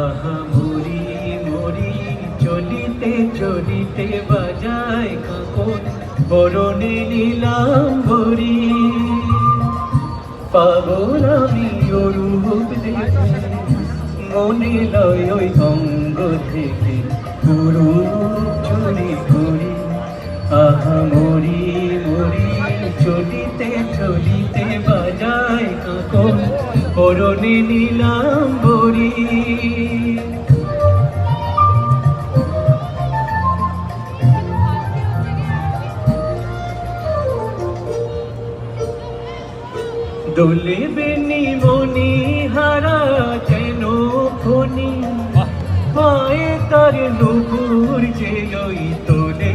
আহা মরি চলিতে চলিতে বাজায় কাপড় বরণে নিলাম ভরি। পাগল আমি অরূপ দেখে, মনে লয় ওই অঙ্গ থেকে গুরু চুরি করি আহা মরি চলিতে চলিতে বাজায় কাকন করণে নিলাম বরি দোলে বেনি মনি হারা যেন ফনি পায়ে তার নুপুর যে ওই তোলে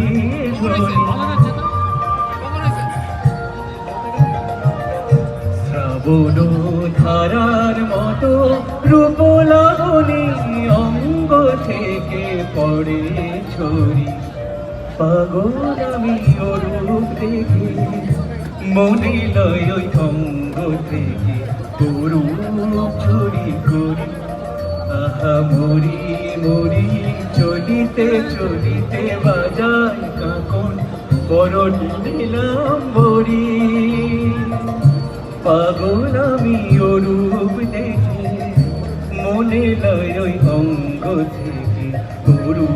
ধনি শ্রাবণ ধারার মতো রূপলাবনী অঙ্গ থেকে পড়ে ছড়ি। পাগল আমি অরূপ দেখে, মনে লয় ওই থেকে তরু ছড়ি করি আহা, মরি মরি, চলিতে চলিতে বাজায় কাকন বরণ দিলাম বরি পাগল আমি অরূপ দেখি, মনে লয় ওই অঙ্গ থেকে। গরু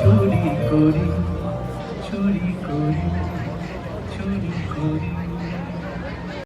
চুরি করি চুরি করি চুরি করি।